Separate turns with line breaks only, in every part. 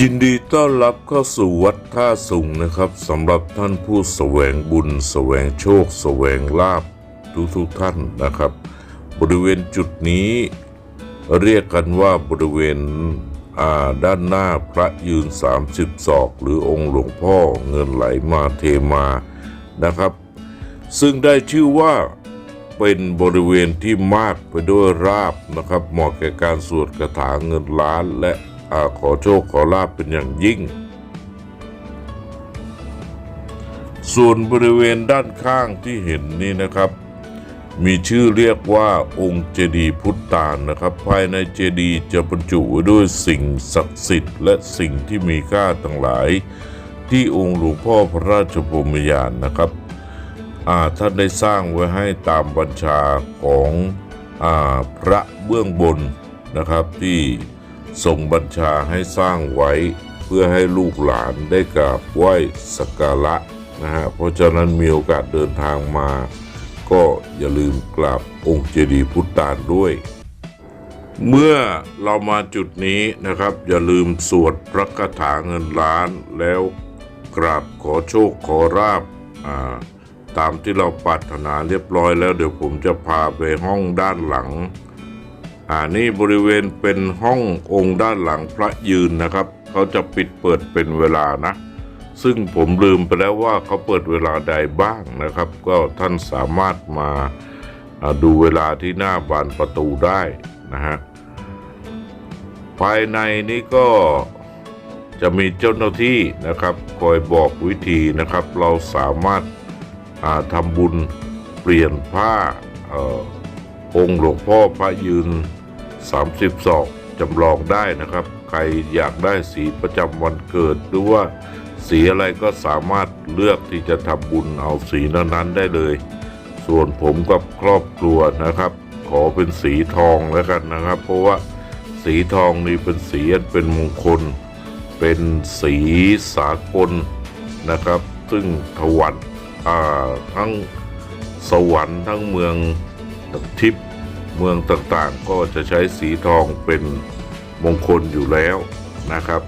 ยินดีต้อนรับเข้าสู่วัดท่าสุงนะครับสำหรับท่านผู้แสวงบุญ แสวงโชค แสวงลาภทุกทุกท่านนะครับ บริเวณจุดนี้เรียกกันว่าบริเวณาด้านหน้าพระยืน 30 ศอก หรือองค์หลวงพ่อเงินไหลมาเทมานะครับ ซึ่งได้ชื่อว่าเป็นบริเวณที่มากไปด้วยราบนะครับเหมาะแก่การสวดคาถาเงินล้านและ อขอโชคขอลาบเป็นอย่างยิ่ง ส่วนบริเวณด้านข้างที่เห็นนี้นะครับ มีชื่อเรียกว่าองค์เจดีย์พุทธานนะครับ ภายในเจดีย์จะบรรจุด้วยสิ่งศักดิ์สิทธิ์ และสิ่งที่มีค่าต่างหลาย ที่องค์หลวงพ่อพระราชพรมยานนะครับท่านได้สร้างไว้ให้ตามบัญชาของอพระเบื้องบนนะครับที่ ทรงบัญชาให้สร้างไว้เพื่อให้ลูกหลานได้กราบไหว้สักการะนะฮะเพราะฉะนั้นมีโอกาสเดินทางมา ก็อย่าลืมกราบองค์เจดีย์พุทธานด้วย เมื่อเรามาจุดนี้นะครับ อย่าลืมสวดพระคาถาเงินล้านแล้วกราบขอโชคขอราบาตามที่เราปรารถนาเรียบร้อยแล้วเดี๋ยวผมจะพาไปห้องด้านหลัง อ่านี่บริเวณเป็นห้ององค์ด้านหลังพระยืนนะครับเขาจะปิดเปิดเป็นเวลานะ ซึ่งผมลืมไปแล้วว่าเขาเปิดเวลาใดบ้างนะครับ ก็ท่านสามารถมาดูเวลาที่หน้าบานประตูได้นะฮะภายในนี้ก็จะมีเจ้าหน้าที่นะครับคอยบอกวิธีนะครับ เราสามารถาทำบุญเปลี่ยนผ้าออองค์หลวงพ่อพระยืน 30ศอกจำลองได้นะครับ ใครอยากได้สีประจำวันเกิดหรือว่าสีอะไรก็สามารถเลือกที่จะทำบุญเอาสีนั้นๆได้เลย ส่วนผมกับครอบครัวนะครับ ขอเป็นสีทองแล้วกันนะครับ เพราะว่าสีทองนี่เป็นสีเป็นมงคล เป็นสีสากลนะครับ ซึ่งถวันทั้งสวรรค์ทั้งเมืองทิพย์ เมืองต่างๆ ก็จะใช้สีทองเป็นมงคลอยู่แล้วนะครับ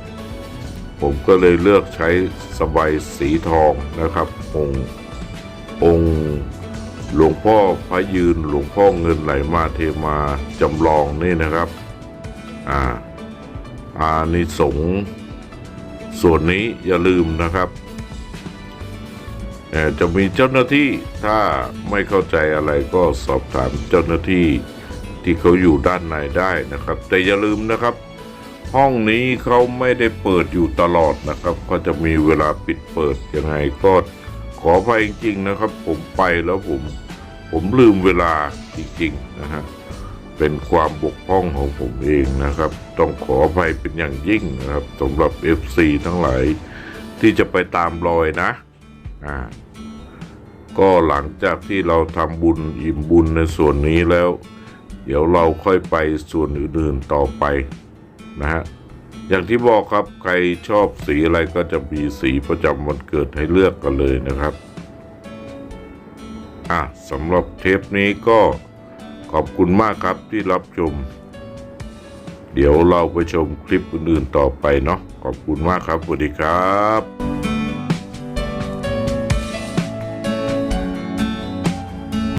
ผมก็เลยเลือกใช้สบายสีทองนะครับ องค์องค์หลวงพ่อพระยืนหลวงพ่อเงินไหลมาเทมาจำลองนี่นะครับอ่าอานิสงส์ส่วนนี้อย่าลืมนะครับจะมีเจ้าหน้าที่ถ้าไม่เข้าใจอะไรก็สอบถามเจ้าหน้าที่ ที่เขาอยู่ด้านในได้นะครับ แต่อย่าลืมนะครับ ห้องนี้เขาไม่ได้เปิดอยู่ตลอดนะครับ ก็จะมีเวลาปิดเปิดยังไงก็ขออภัยจริงๆนะครับ ผมไปแล้วผมผมลืมเวลาจริงๆนะฮะเป็นความบกพร่องของผมเองนะครับ ต้องขออภัยเป็นอย่างยิ่งนะครับสำหรับ FC ทั้งหลายที่จะไปตามรอยนะอ่าก็หลังจากที่เราทำบุญอิ่มบุญในส่วนนี้แล้ว เดี๋ยวเราค่อยไปส่วนอื่นๆต่อไปนะฮะอย่างที่บอกครับใครชอบสีอะไรก็จะมีสีประจำวันเกิดให้เลือกกันเลยนะครับอะสำหรับเทปนี้ก็ขอบคุณมากครับที่รับชม เดี๋ยวเราไปชมคลิปอื่นๆต่อไปเนาะขอบคุณมากครับสวัสดีครับ